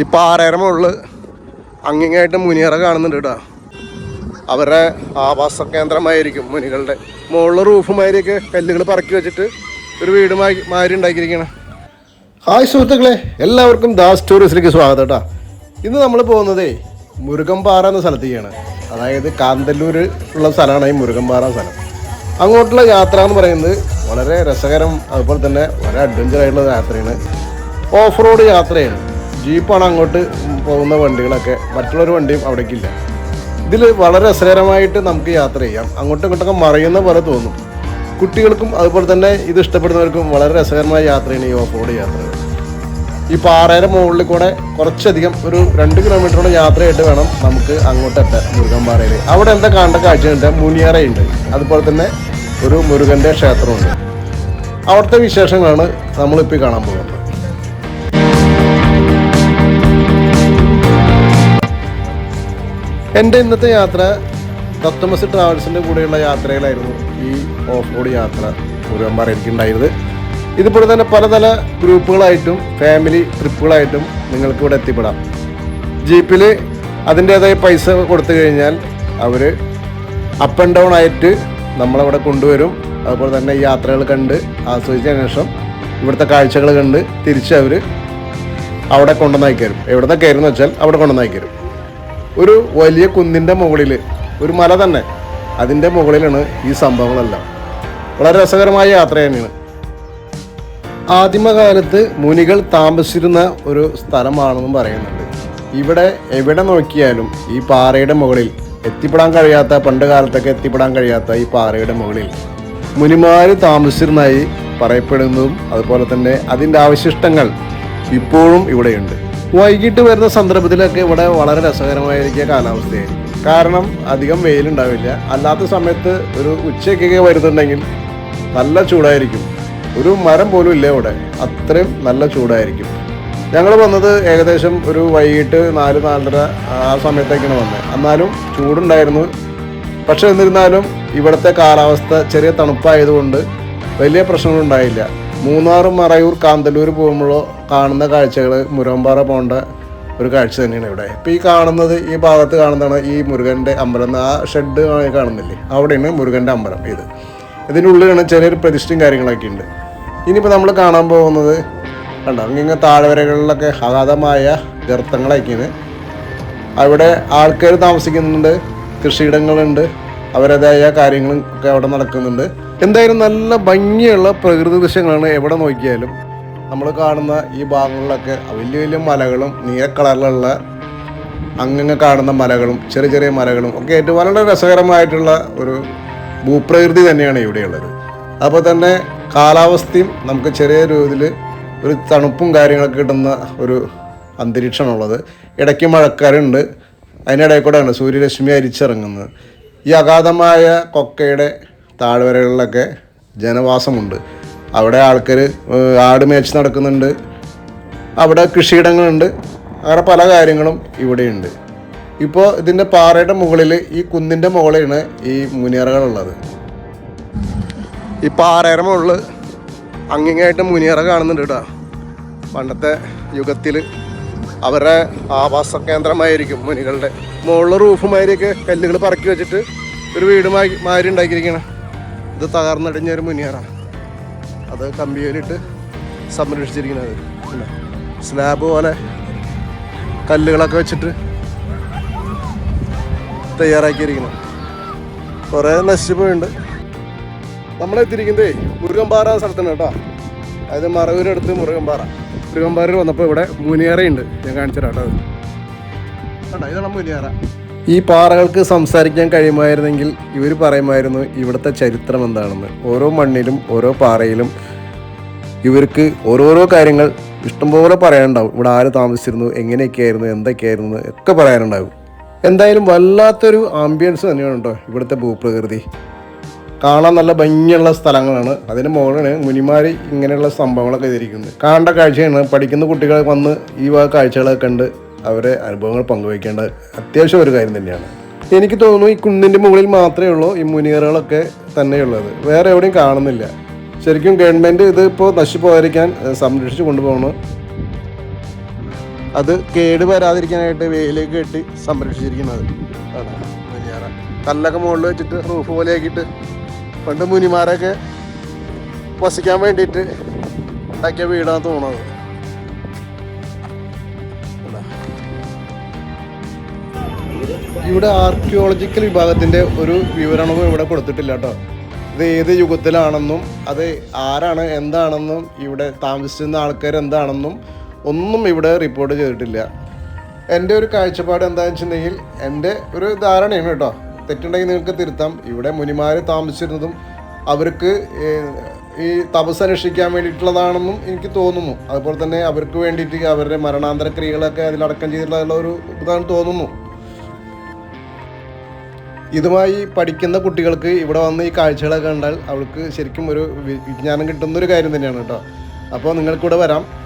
ഈ പാറയുടെ മുകളിൽ അങ്ങിങ്ങായിട്ട് മുനിയറ കാണുന്നുണ്ട് കേട്ടോ അവരുടെ ആവാസ കേന്ദ്രമായിരിക്കും മുനികളുടെ. മുകളിൽ റൂഫ് മാതിരിയൊക്കെ കല്ലുകൾ പറക്കി വെച്ചിട്ട് ഒരു വീട് മാതിരി ഉണ്ടാക്കിയിരിക്കണം ഹായ് സുഹൃത്തുക്കളെ എല്ലാവർക്കും ദാസ് ടൂറിസ്റ്റിലേക്ക് സ്വാഗതം കേട്ടോ ഇന്ന് നമ്മൾ പോകുന്നതേ മുരുകമ്പാറ എന്ന സ്ഥലത്തേക്കാണ്. അതായത് കാന്തല്ലൂർ ഉള്ള സ്ഥലമാണ് ഈ മുരുകമ്പാറ സ്ഥലം. അങ്ങോട്ടുള്ള യാത്ര എന്ന് പറയുന്നത് വളരെ രസകരം അതുപോലെ തന്നെ വളരെ അഡ്വഞ്ചർ ആയിട്ടുള്ള യാത്രയാണ്. ഓഫ് റോഡ് യാത്രയാണ്. ജീപ്പാണ് അങ്ങോട്ട് പോകുന്ന വണ്ടികളൊക്കെ. മറ്റുള്ളൊരു വണ്ടിയും അവിടേക്കില്ല. ഇതിൽ വളരെ രസകരമായിട്ട് നമുക്ക് യാത്ര ചെയ്യാം. അങ്ങോട്ടും ഇങ്ങോട്ടൊക്കെ മറയുന്ന പോലെ തോന്നും. കുട്ടികൾക്കും അതുപോലെ തന്നെ ഇത് ഇഷ്ടപ്പെടുന്നവർക്കും വളരെ രസകരമായ യാത്രയാണ് ഈ ഓഫ് റോഡ് യാത്ര. ഈ പാറയുടെ മുകളിൽ കൂടെ കുറച്ചധികം ഒരു രണ്ട് കിലോമീറ്ററോളം യാത്രയായിട്ട് വേണം നമുക്ക് അങ്ങോട്ട് എത്താൻ മുരുകൻപാറയിൽ അവിടെ എന്താ കാണേണ്ട കാഴ്ചയുണ്ട് മുനിയറയുണ്ട്. അതുപോലെ തന്നെ ഒരു മുരുകന്റെ ക്ഷേത്രമുണ്ട്. അവിടുത്തെ വിശേഷങ്ങളാണ് നമ്മളിപ്പോൾ കാണാൻ പോകുന്നത്. എന്റെ ഇന്നത്തെ യാത്ര തത്വമസ് ട്രാവൽസിന്റെ കൂടെയുള്ള യാത്രകളായിരുന്നു ഈ ഓഫ് റോഡ് യാത്ര മുരുകന്മാർ എനിക്കുണ്ടായത് ഇതുപോലെ തന്നെ പലതല ഗ്രൂപ്പുകളായിട്ടും ഫാമിലി ട്രിപ്പുകളായിട്ടും നിങ്ങൾക്ക് ഇവിടെ എത്തിപ്പെടാം. ജീപ്പിൽ അതിന്റേതായ പൈസ കൊടുത്തു കഴിഞ്ഞാൽ അവർ അപ്പ് ആൻഡ് ഡൗൺ ആയിട്ട് നമ്മളവിടെ കൊണ്ടുവരും. അതുപോലെ തന്നെ ഈ യാത്രകൾ കണ്ട് ആസ്വദിച്ചതിന് ശേഷം ഇവിടുത്തെ കാഴ്ചകൾ കണ്ട് തിരിച്ച് അവർ അവിടെ കൊണ്ടുവന്നായി കയറും എവിടെ നിന്ന് കയറുന്ന വെച്ചാൽ അവിടെ കൊണ്ടുവന്നായി തരും ഒരു വലിയ കുന്നിന്റെ മുകളിൽ ഒരു മല തന്നെ. അതിന്റെ മുകളിലാണ് ഈ സംഭവങ്ങളെല്ലാം. വളരെ രസകരമായ യാത്ര തന്നെയാണ്. ആദിമകാലത്ത് മുനികൾ താമസിച്ചിരുന്ന ഒരു സ്ഥലമാണെന്നും പറയുന്നുണ്ട്. ഇവിടെ എവിടെ നോക്കിയാലും ഈ പാറയുടെ മുകളിൽ എത്തിപ്പെടാൻ കഴിയാത്ത പണ്ട് കാലത്തൊക്കെ എത്തിപ്പെടാൻ കഴിയാത്ത ഈ പാറയുടെ മുകളിൽ മുനിമാർ താമസിച്ചിരുന്നതായി പറയപ്പെടുന്നതും അതുപോലെ തന്നെ അതിന്റെ അവശിഷ്ടങ്ങൾ ഇപ്പോഴും ഇവിടെയുണ്ട്. വൈകിട്ട് വരുന്ന സന്ദർഭത്തിലൊക്കെ ഇവിടെ വളരെ രസകരമായിരിക്കുക കാലാവസ്ഥയായിരിക്കും കാരണം അധികം വെയിലുണ്ടാവില്ല. അല്ലാത്ത സമയത്ത് ഒരു ഉച്ചയ്ക്കൊക്കെ വരുന്നുണ്ടെങ്കിൽ നല്ല ചൂടായിരിക്കും. ഒരു മരം പോലും ഇല്ല ഇവിടെ. അത്രയും നല്ല ചൂടായിരിക്കും. ഞങ്ങൾ വന്നത് ഏകദേശം ഒരു വൈകിട്ട് നാല് നാലര ആ സമയത്തേക്കാണ് വന്നത്. എന്നാലും ചൂടുണ്ടായിരുന്നു. പക്ഷേ എന്നിരുന്നാലും ഇവിടുത്തെ കാലാവസ്ഥ ചെറിയ തണുപ്പായതുകൊണ്ട് വലിയ പ്രശ്നങ്ങളുണ്ടായില്ല മൂന്നാർ മറയൂർ കാന്തല്ലൂർ പോകുമ്പോൾ കാണുന്ന കാഴ്ചകൾ മുരമ്പാറ പോകേണ്ട ഒരു കാഴ്ച തന്നെയാണ് ഇവിടെ. ഇപ്പോൾ ഈ കാണുന്നത് ഈ ഭാഗത്ത് കാണുന്നതാണ് ഈ മുരുകന്റെ അമ്പലം. ആ ഷെഡ് കാണുന്നില്ലേ? അവിടെയാണ് മുരുകന്റെ അമ്പലം ഇത്. ഇതിന്റെ ഉള്ളിലാണ് ചെറിയൊരു പ്രതിഷ്ഠയും കാര്യങ്ങളൊക്കെ ഉണ്ട്. ഇനിയിപ്പോൾ നമ്മൾ കാണാൻ പോകുന്നത് കണ്ടോ? ഇങ്ങനെ താഴ്വരകളിലൊക്കെ അഗാധമായ ഗർത്തങ്ങളൊക്കെയാണ്. അവിടെ ആൾക്കാർ താമസിക്കുന്നുണ്ട് കൃഷിയിടങ്ങളുണ്ട് അവരുടേതായ കാര്യങ്ങളും ഒക്കെ അവിടെ നടക്കുന്നുണ്ട്. എന്തായാലും നല്ല ഭംഗിയുള്ള പ്രകൃതി ദൃശ്യങ്ങളാണ് എവിടെ നോക്കിയാലും നമ്മൾ കാണുന്ന ഈ ഭാഗങ്ങളിലൊക്കെ വലിയ വലിയ മലകളും നീല കളറിലുള്ള അങ്ങനെ കാണുന്ന മലകളും ചെറിയ ചെറിയ മലകളും ഒക്കെ ഏറ്റവും വളരെ രസകരമായിട്ടുള്ള ഒരു ഭൂപ്രകൃതി തന്നെയാണ് ഇവിടെയുള്ളത്. അപ്പോൾ തന്നെ കാലാവസ്ഥയും നമുക്ക് ചെറിയ രീതിയിൽ ഒരു തണുപ്പും കാര്യങ്ങളൊക്കെ കിട്ടുന്ന ഒരു അന്തരീക്ഷമാണുള്ളത്. ഇടയ്ക്ക് മഴക്കാരുണ്ട്. അതിനിടയിൽ കൂടെയാണ് സൂര്യരശ്മി അരിച്ചിറങ്ങുന്നത്. ഈ അഗാധമായ കൊക്കയുടെ താഴ്വരകളിലൊക്കെ ജനവാസമുണ്ട്. അവിടെ ആൾക്കാർ ആട് മേച്ച് നടക്കുന്നുണ്ട്. അവിടെ കൃഷിയിടങ്ങളുണ്ട്. അങ്ങനെ പല കാര്യങ്ങളും ഇവിടെയുണ്ട്. ഇപ്പോൾ ഇതിന്റെ പാറയുടെ മുകളിൽ ഈ കുന്നിന്റെ മുകളിലാണ് ഈ മുനിയറകളുള്ളത്. ഈ പാറയുടെ മുകളിൽ അങ്ങിങ്ങായിട്ട് മുനിയറ കാണുന്നുണ്ട് കേട്ടോ. പണ്ടത്തെ യുഗത്തിൽ അവരുടെ ആവാസ കേന്ദ്രമായിരിക്കും മുനികളുടെ. മുകളിൽ റൂഫ് മാതിരിയൊക്കെ കല്ലുകൾ പറക്കി വെച്ചിട്ട് ഒരു വീട് മാരി ഉണ്ടാക്കിയിരിക്കണം ഇത് തകർന്നടിഞ്ഞ ഒരു മുനിയറ അത് കമ്പിയിലിട്ട് സംരക്ഷിച്ചിരിക്കുന്നത് പിന്നെ സ്ലാബ് പോലെ കല്ലുകളൊക്കെ വെച്ചിട്ട് തയ്യാറാക്കിയിരിക്കണം കുറേ നശിച്ചു പോയിട്ടുണ്ട് മുരുകൻപാറ സ്ഥലത്താണ് കേട്ടോ. അതായത് മറവൂരടുത്ത് മുരുകമ്പാറ മുരുകമ്പാറയിൽ വന്നപ്പോൾ ഇവിടെ മുനിയറയുണ്ട്. ഞാൻ കാണിച്ചു കേട്ടോ. കണ്ടോ? ഇതാണ് മുനിയറ. ഈ പാറകൾക്ക് സംസാരിക്കാൻ കഴിയുമായിരുന്നെങ്കിൽ ഇവർ പറയുമായിരുന്നു ഇവിടുത്തെ ചരിത്രം എന്താണെന്ന്. ഓരോ മണ്ണിലും ഓരോ പാറയിലും ഇവർക്ക് ഓരോരോ കാര്യങ്ങൾ ഇഷ്ടംപോലെ പറയാനുണ്ടാവും. ഇവിടെ ആര് താമസിച്ചിരുന്നു എങ്ങനെയൊക്കെയായിരുന്നു എന്തൊക്കെയായിരുന്നു ഒക്കെ പറയാനുണ്ടാവും. എന്തായാലും വല്ലാത്തൊരു ആംബിയൻസ് തന്നെയാണ് കേട്ടോ ഇവിടുത്തെ ഭൂപ്രകൃതി. കാണാൻ നല്ല ഭംഗിയുള്ള സ്ഥലങ്ങളാണ്. അതിന് മുകളിലാണ് മുനിമാർ ഇങ്ങനെയുള്ള സംഭവങ്ങളൊക്കെ ചെയ്തിരിക്കുന്നത്. കാണേണ്ട കാഴ്ചയാണ്. പഠിക്കുന്ന കുട്ടികൾ വന്ന് ഈ വക കാഴ്ചകളൊക്കെ കണ്ട് അവരെ അനുഭവങ്ങൾ പങ്കുവയ്ക്കേണ്ട അത്യാവശ്യം ഒരു കാര്യം തന്നെയാണ്. എനിക്ക് തോന്നുന്നു ഈ കുന്നിന്റെ മുകളിൽ മാത്രമേ ഉള്ളൂ ഈ മുനിയറുകളൊക്കെ തന്നെയുള്ളത്. വേറെ എവിടെയും കാണുന്നില്ല. ശരിക്കും ഗവൺമെന്റ് ഇത് ഇപ്പോൾ നശിച്ചു പോകാതിരിക്കാൻ ഏഹ്, സംരക്ഷിച്ച് കൊണ്ടുപോകണം. അത് കേട് വരാതിരിക്കാനായിട്ട് വെയിലേക്ക് കെട്ടി സംരക്ഷിച്ചിരിക്കുന്നത്. കല്ലൊക്കെ മുകളിൽ വെച്ചിട്ട് റൂഫ് പോലെ ആക്കിയിട്ട് പണ്ട് മുനിമാരൊക്കെ വസിക്കാൻ വേണ്ടിയിട്ട് ഉണ്ടാക്കിയ വീടാണ് തോന്നുന്നത് ഇവിടെ ആർക്കിയോളജിക്കൽ വിഭാഗത്തിന്റെ ഒരു വിവരണവും ഇവിടെ കൊടുത്തിട്ടില്ല കേട്ടോ. ഇത് ഏത് യുഗത്തിലാണെന്നും അത് ആരാണ് എന്താണെന്നും ഇവിടെ താമസിച്ചിരുന്ന ആൾക്കാർ എന്താണെന്നും ഒന്നും ഇവിടെ റിപ്പോർട്ട് ചെയ്തിട്ടില്ല. എന്റെ ഒരു കാഴ്ചപ്പാട് എന്താണെന്ന് വെച്ചിട്ടുണ്ടെങ്കിൽ എന്റെ ഒരു ധാരണയാണ് കേട്ടോ. തെറ്റുണ്ടെങ്കിൽ നിങ്ങൾക്ക് തിരുത്താം. ഇവിടെ മുനിമാർ താമസിച്ചിരുന്നതും അവർക്ക് ഈ തപസ് അനുഷ്ഠിക്കാൻ വേണ്ടിയിട്ടുള്ളതാണെന്നും എനിക്ക് തോന്നുന്നു. അതുപോലെ തന്നെ അവർക്ക് വേണ്ടിയിട്ട് അവരുടെ മരണാന്തര ക്രിയകളൊക്കെ അതിലടക്കം ചെയ്തിട്ടുള്ള ഒരു ഇതാണ് തോന്നുന്നു. ഇതുമായി പഠിക്കുന്ന കുട്ടികൾക്ക് ഇവിടെ വന്ന് ഈ കാഴ്ചകളൊക്കെ കണ്ടാൽ അവൾക്ക് ശരിക്കും ഒരു വിജ്ഞാനം കിട്ടുന്ന ഒരു കാര്യം തന്നെയാണ് കേട്ടോ. അപ്പോൾ നിങ്ങൾക്കിവിടെ വരാം.